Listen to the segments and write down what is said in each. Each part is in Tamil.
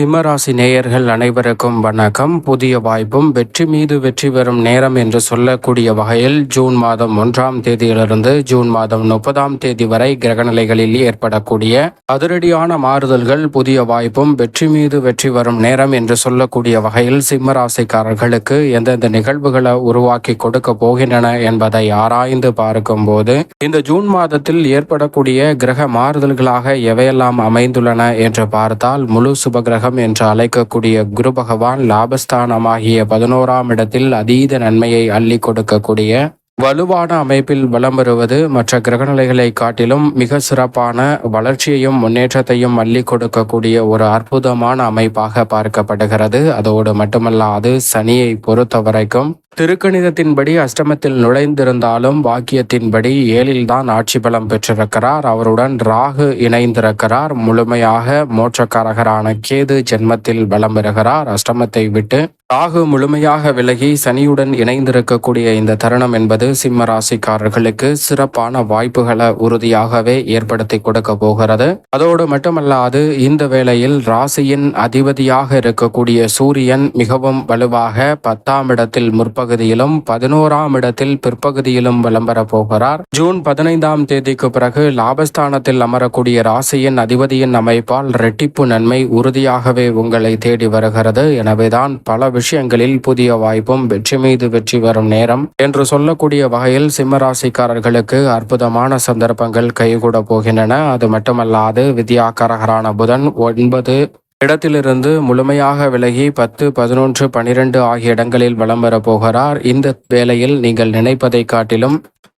சிம்மராசி நேயர்கள் அனைவருக்கும் வணக்கம். புதிய வாய்ப்பும் வெற்றி மீது வெற்றி பெறும் நேரம் என்று சொல்லக்கூடிய வகையில் ஜூன் மாதம் ஒன்றாம் தேதியிலிருந்து ஜூன் மாதம் முப்பதாம் தேதி வரை கிரகநிலைகளில் ஏற்படக்கூடிய அதிரடியான மாறுதல்கள் புதிய வாய்ப்பும் வெற்றி மீது வெற்றி வரும் நேரம் என்று சொல்லக்கூடிய வகையில் சிம்மராசிக்காரர்களுக்கு எந்தெந்த நிகழ்வுகளை உருவாக்கி கொடுக்க போகின்றன என்பதை ஆராய்ந்து பார்க்கும்போது இந்த ஜூன் மாதத்தில் ஏற்படக்கூடிய கிரக மாறுதல்களாக எவையெல்லாம் அமைந்துள்ளன என்று பார்த்தால் முழு சுபகிரகம் என்று அழைக்கக்கூடிய குரு பகவான் லாபஸ்தானமாகிய பதினோராம் இடத்தில் அதீத நன்மையை அள்ளி கொடுக்கக்கூடிய வலுவான அமைப்பில் வலம் வருவது மற்ற கிரகநிலைகளை காட்டிலும் மிக சிறப்பான வளர்ச்சியையும் முன்னேற்றத்தையும் அள்ளி கொடுக்கக்கூடிய ஒரு அற்புதமான அமைப்பாக பார்க்கப்படுகிறது. அதோடு மட்டுமல்லாது சனியை பொறுத்த வரைக்கும் திருக்கணிதத்தின்படி அஷ்டமத்தில் நுழைந்திருந்தாலும் வாக்கியத்தின்படி ஏழில்தான் ஆட்சி பலம் பெற்றிருக்கிறார். அவருடன் ராகு இணைந்திருக்கிறார். முழுமையாக மோட்சக்காரகரான கேது ஜென்மத்தில் பலம் பெறுகிறார். அஷ்டமத்தை விட்டு ராகு முழுமையாக விலகி சனியுடன் இணைந்திருக்கக்கூடிய இந்த தருணம் என்பது சிம்ம ராசிக்காரர்களுக்கு சிறப்பான வாய்ப்புகளை உறுதியாகவே ஏற்படுத்தி கொடுக்க போகிறது. அதோடு மட்டுமல்லாது இந்த வேளையில் ராசியின் அதிபதியாக இருக்கக்கூடிய சூரியன் மிகவும் வலுவாக பத்தாம் இடத்தில் முற்ப முற்பகுதியிலும் பதினோராம் இடத்தில் பிற்பகுதியிலும் விளம்பர போகிறார். ஜூன் பதினைந்தாம் தேதிக்கு பிறகு லாபஸ்தானத்தில் அமரக்கூடிய ராசியின் அதிபதியின் அமைப்பால் ரெட்டிப்பு நன்மை உறுதியாகவே உங்களை தேடி வருகிறது. எனவேதான் பல விஷயங்களில் புதிய வாய்ப்பும் வெற்றி மீது வெற்றி வரும் நேரம் என்று சொல்லக்கூடிய வகையில் சிம்மராசிக்காரர்களுக்கு அற்புதமான சந்தர்ப்பங்கள் கைகூட போகின்றன. அது மட்டுமல்லாது வித்யாக்காரகரான புதன் ஒன்பது இடத்திலிருந்து முழுமையாக விலகி பத்து பதினொன்று பனிரெண்டு ஆகிய இடங்களில் வலம் வரப் போகிறார். இந்த வேளையில் நீங்கள் நினைப்பதை காட்டிலும்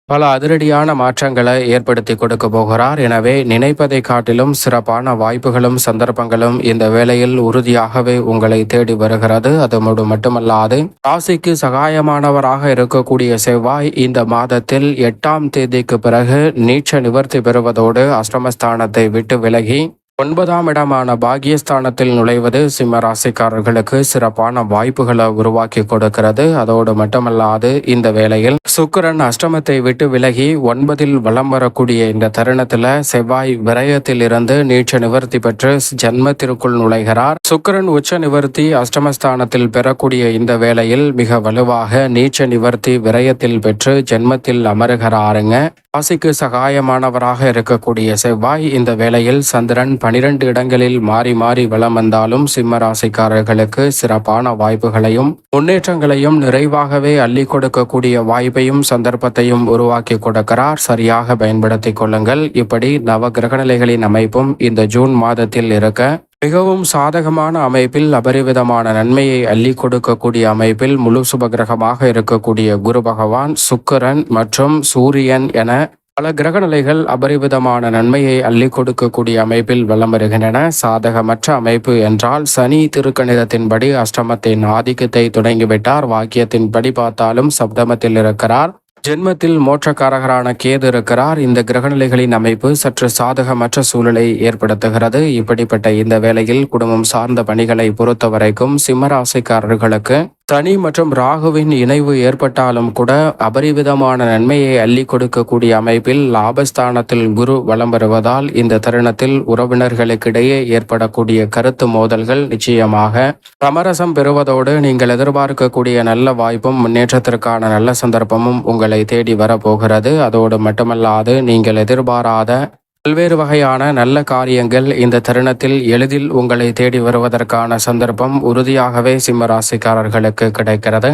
பல அதிரடியான மாற்றங்களை ஏற்படுத்தி கொடுக்க போகிறார். எனவே நினைப்பதை காட்டிலும் சிறப்பான வாய்ப்புகளும் சந்தர்ப்பங்களும் இந்த வேளையில் உறுதியாகவே உங்களை தேடி வருகிறது. அதோடு மட்டுமல்லாது ராசிக்கு சகாயமானவராக இருக்கக்கூடிய செவ்வாய் இந்த மாதத்தில் எட்டாம் தேதிக்கு பிறகு நீச்ச நிவர்த்தி பெறுவதோடு அஷ்டமஸ்தானத்தை விட்டு விலகி ஒன்பதாம் இடமான பாகியஸ்தானத்தில் நுழைவது சிம்ம ராசிக்காரர்களுக்கு சிறப்பான வாய்ப்புகளை உருவாக்கி கொடுக்கிறது. அதோடு மட்டுமல்லாது இந்த வேளையில் சுக்கிரன் அஷ்டமத்தை விட்டு விலகி ஒன்பதில் வலம் வரக்கூடிய இந்த தருணத்துல செவ்வாய் விரயத்தில் இருந்து நீட்ச நிவர்த்தி பெற்று ஜன்மத்திற்குள் நுழைகிறார். சுக்கிரன் உச்ச நிவர்த்தி அஷ்டமஸ்தானத்தில் பெறக்கூடிய இந்த வேளையில் மிக வலுவாக நீச்ச நிவர்த்தி விரயத்தில் பெற்று ஜென்மத்தில் அமருகிறாருங்க. ராசிக்கு சகாயமானவராக இருக்கக்கூடிய செவ்வாய் இந்த வேளையில் சந்திரன் பனிரெண்டு இடங்களில் மாறி மாறி வலம் வந்தாலும் சிம்ம ராசிக்காரர்களுக்கு சிறப்பான வாய்ப்புகளையும் முன்னேற்றங்களையும் நிறைவாகவே அள்ளி கொடுக்கக்கூடிய வாய்ப்பையும் சந்தர்ப்பத்தையும் உருவாக்கி கொடுக்கிறார். சரியாக பயன்படுத்திக் கொள்ளுங்கள். இப்படி நவ கிரகநிலைகளின் அமைப்பும் இந்த ஜூன் மாதத்தில் இருக்க மிகவும் சாதகமான அமைப்பில் அபரிவிதமான நன்மையை அள்ளி கொடுக்கக்கூடிய அமைப்பில் முழு சுபகிரகமாக இருக்கக்கூடிய குரு பகவான் சுக்கரன் மற்றும் சூரியன் என பல கிரகநிலைகள் அபரிவிதமான நன்மையை அள்ளி கொடுக்கக்கூடிய அமைப்பில் வலம் வருகின்றன. சாதகமற்ற அமைப்பு என்றால் சனி திருக்கணிதத்தின்படி அஷ்டமத்தின் ஆதிக்கத்தை தொடங்கிவிட்டார். வாக்கியத்தின்படி பார்த்தாலும் சப்தமத்தில் இருக்கிறார். ஜென்மத்தில் மோட்சக்காரகரான கேது இருக்கிறார். இந்த கிரகநிலைகளின் அமைப்பு சற்று சாதகமற்ற சூழலை ஏற்படுத்துகிறது. இப்படிப்பட்ட இந்த வேளையில் குடும்பம் சார்ந்த பணிகளை பொறுத்தவரைக்கும் சிம்மராசிக்காரர்களுக்கு சனி மற்றும் ராகுவின் இணைவு ஏற்பட்டாலும் கூட அபரிவிதமான நன்மையை அள்ளி கொடுக்கக்கூடிய அமைப்பில் லாபஸ்தானத்தில் குரு வலம் வருவதால் இந்த தருணத்தில் உறவினர்களுக்கிடையே ஏற்படக்கூடிய கருத்து மோதல்கள் நிச்சயமாக சமரசம் பெறுவதோடு நீங்கள் எதிர்பார்க்கக்கூடிய நல்ல வாய்ப்பும் முன்னேற்றத்திற்கான நல்ல சந்தர்ப்பமும் உங்களை தேடி வரப்போகிறது. அதோடு மட்டுமல்லாது நீங்கள் எதிர்பாராத பல்வேறு வகையான நல்ல காரியங்கள் இந்த தருணத்தில் எளிதில் உங்களை தேடி வருவதற்கான சந்தர்ப்பம் உறுதியாகவே சிம்மராசிக்காரர்களுக்கு கிடைக்கிறது.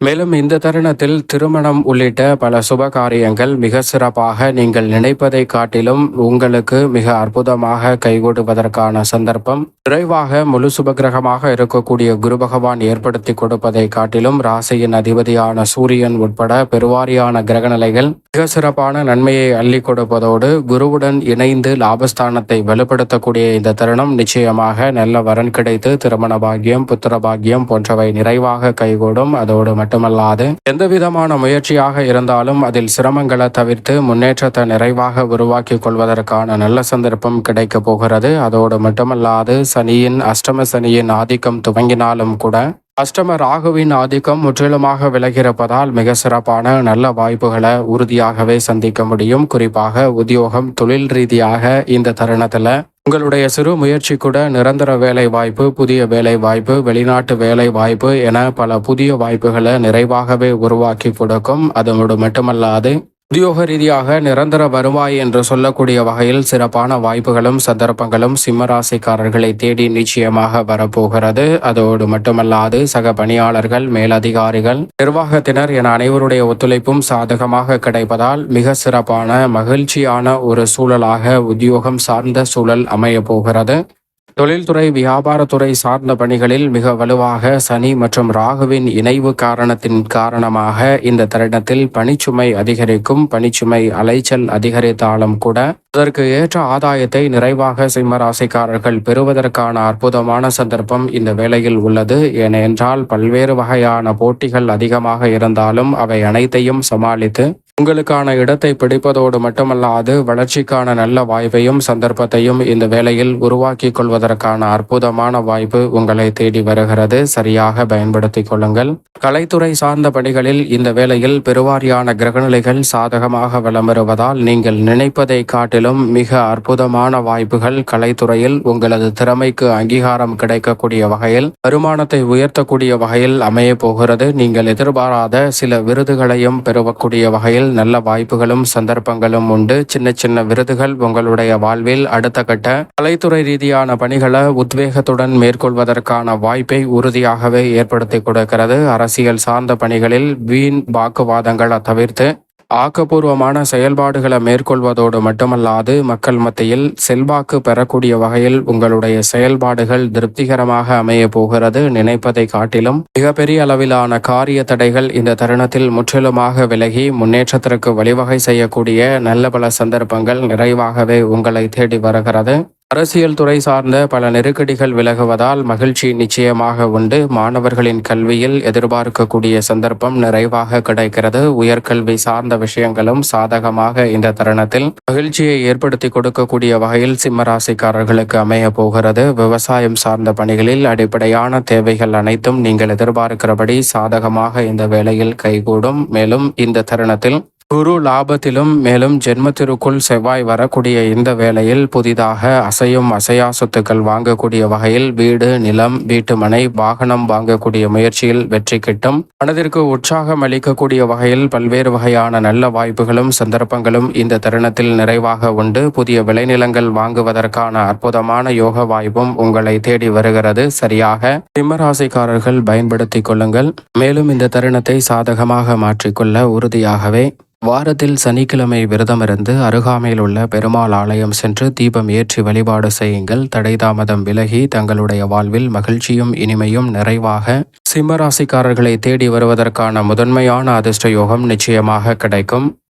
மேலும் இந்த தருணத்தில் திருமணம் உள்ளிட்ட பல சுப காரியங்கள் மிக சிறப்பாக நீங்கள் நினைப்பதை காட்டிலும் உங்களுக்கு மிக அற்புதமாக கைகூடுவதற்கான சந்தர்ப்பம். விரைவாக முழு சுபகிரகமாக இருக்கக்கூடிய குரு பகவான் ஏற்படுத்தி கொடுப்பதை காட்டிலும் ராசியின் அதிபதியான சூரியன் உட்பட பெருவாரியான கிரகநிலைகள் மிக சிறப்பான நன்மையை அள்ளி கொடுப்பதோடு குருவுடன் இணைந்து லாபஸ்தானத்தை வலுப்படுத்தக்கூடிய இந்த தருணம் நிச்சயமாக நல்ல வரன் கிடைத்து திருமண பாக்கியம் புத்திர பாக்கியம் போன்றவை நிறைவாக கைகூடும். அதோடு மட்டுமல்லாது எந்த விதமான முயற்சியாக இருந்தாலும் அதில் சிரமங்களை தவிர்த்து முன்னேற்றத்தை நிறைவாக உருவாக்கி கொள்வதற்கான நல்ல சந்தர்ப்பம் கிடைக்க போகிறது. அதோடு மட்டுமல்லாது சனியின் அஷ்டம சனியின் ஆதிக்கம் துவங்கினாலும் கூட அஷ்டம ராகுவின் ஆதிக்கம் முற்றிலுமாக விலகிறப்பதால் மிக சிறப்பான நல்ல வாய்ப்புகளை உறுதியாகவே சந்திக்க முடியும். குறிப்பாக உத்தியோகம் தொழில் ரீதியாக இந்த தருணத்தில். உங்களுடைய சிறு முயற்சி கூட நிரந்தர வேலை வாய்ப்பு புதிய வேலை வாய்ப்பு வெளிநாட்டு வேலை வாய்ப்பு என பல புதிய வாய்ப்புகளை நிறைவாகவே உருவாக்கி கொடுக்கும். அதோடு மட்டுமல்லாது உத்தியோக ரீதியாக நிரந்தர வருவாய் என்று சொல்லக்கூடிய வகையில் சிறப்பான வாய்ப்புகளும் சந்தர்ப்பங்களும் சிம்மராசிக்காரர்களை தேடி நிச்சயமாக வரப்போகிறது. அதோடு மட்டுமல்லாது சக பணியாளர்கள் மேலதிகாரிகள் நிர்வாகத்தினர் என அனைவருடைய ஒத்துழைப்பும் சாதகமாக கிடைப்பதால் மிக சிறப்பான மகிழ்ச்சியான ஒரு சூழலாக உத்தியோகம் சார்ந்த சூழல் அமையப் போகிறது. தொழில்துறை வியாபாரத்துறை சார்ந்த பணிகளில் மிக வலுவாக சனி மற்றும் ராகுவின் இணைவு காரணத்தின் காரணமாக இந்த தருணத்தில் பணிச்சுமை அதிகரிக்கும் பணிச்சுமை அலைச்சல் அதிகரித்தாலும் கூட அதற்கு ஏற்ற ஆதாயத்தை நிறைவாக சிம்மராசிக்காரர்கள் பெறுவதற்கான அற்புதமான சந்தர்ப்பம் இந்த வேளையில் உள்ளது. ஏனென்றால் பல்வேறு வகையான போட்டிகள் அதிகமாக இருந்தாலும் அவை அனைத்தையும் சமாளித்து உங்களுக்கான இடத்தை பிடிப்பதோடு மட்டுமல்லாது வளர்ச்சிக்கான நல்ல வாய்ப்பையும் சந்தர்ப்பத்தையும் இந்த வேளையில் உருவாக்கி கொள்வதற்கான அற்புதமான வாய்ப்பு உங்களை தேடி வருகிறது. சரியாக பயன்படுத்திக் கொள்ளுங்கள். கலைத்துறை சார்ந்த பணிகளில் இந்த வேளையில் பெருவாரியான கிரகநிலைகள் சாதகமாக வலம் வருவதால் நீங்கள் நினைப்பதை காட்டிலும் மிக அற்புதமான வாய்ப்புகள் கலைத்துறையில் உங்களது திறமைக்கு அங்கீகாரம் கிடைக்கக்கூடிய வகையில் வருமானத்தை உயர்த்தக்கூடிய வகையில் அமைய போகிறது. நீங்கள் எதிர்பாராத சில விருதுகளையும் பெறக்கூடிய வகையில் நல்ல வாய்ப்புகளும் சந்தர்ப்பங்களும் உண்டு. சின்ன சின்ன விருதுகள் உங்களுடைய வாழ்வில் அடுத்த கட்ட கலைத்துறை ரீதியான பணிகளை உத்வேகத்துடன் மேற்கொள்வதற்கான வாய்ப்பை உறுதியாகவே ஏற்படுத்தி கொடுக்கிறது. அரசியல் சார்ந்த பணிகளில் வீண் வாக்குவாதங்களை தவிர்த்து ஆக்கப்பூர்வமான செயல்பாடுகளை மேற்கொள்வதோடு மட்டுமல்லாது மக்கள் மத்தியில் செல்வாக்கு பெறக்கூடிய வகையில் உங்களுடைய செயல்பாடுகள் திருப்திகரமாக அமைய போகிறது நினைப்பதை காட்டிலும் மிகப்பெரிய அளவிலான காரிய தடைகள் இந்த தருணத்தில் முற்றிலுமாக விலகி முன்னேற்றத்திற்கு வழிவகை செய்யக்கூடிய நல்ல பல சந்தர்ப்பங்கள் நிறைவாகவே உங்களை தேடி வருகிறது. அரசியல் துறை சார்ந்த பல நெருக்கடிகள் விலகுவதால் மகிழ்ச்சி நிச்சயமாக உண்டு. மாணவர்களின் கல்வியில் எதிர்பார்க்கக்கூடிய சந்தர்ப்பம் நிறைவாக கிடைக்கிறது. உயர்கல்வி சார்ந்த விஷயங்களும் சாதகமாக இந்த தருணத்தில் மகிழ்ச்சியை ஏற்படுத்தி கொடுக்கக்கூடிய வகையில் சிம்மராசிக்காரர்களுக்கு அமைய போகிறது. விவசாயம் சார்ந்த பணிகளில் அடிப்படையான தேவைகள் அனைத்தும் நீங்கள் எதிர்பார்க்கிறபடி சாதகமாக இந்த வேளையில் கைகூடும். மேலும் இந்த தருணத்தில் குரு லாபத்திலும் மேலும் ஜென்மத்திற்குள் செவ்வாய் வரக்கூடிய இந்த வேளையில் புதிதாக அசையும் அசையா சொத்துக்கள் வாங்கக்கூடிய வகையில் வீடு நிலம் வீட்டுமனை வாகனம் வாங்கக்கூடிய முயற்சியில் வெற்றி கிட்டும். மனதிற்கு உற்சாகம் அளிக்கக்கூடிய வகையில் பல்வேறு வகையான நல்ல வாய்ப்புகளும் சந்தர்ப்பங்களும் இந்த தருணத்தில் நிறைவாக உண்டு. புதிய விளைநிலங்கள் வாங்குவதற்கான அற்புதமான யோக வாய்ப்பும் உங்களை தேடி வருகிறது. சரியாக சிம்மராசிக்காரர்கள் பயன்படுத்திக் கொள்ளுங்கள். மேலும் இந்த தருணத்தை சாதகமாக மாற்றிக்கொள்ள உறுதியாகவே வாரத்தில் சனிக்கிழமை விரதமிருந்து அருகாமையில் உள்ள பெருமாள் ஆலயம் சென்று தீபம் ஏற்றி வழிபாடு செய்யுங்கள். தடை தாமதம் விலகி தங்களுடைய வாழ்வில் மகிழ்ச்சியும் இனிமையும் நிறைவாக சிம்மராசிக்காரர்களை தேடி வருவதற்கான முதன்மையான அதிர்ஷ்ட யோகம் நிச்சயமாக கிடைக்கும்.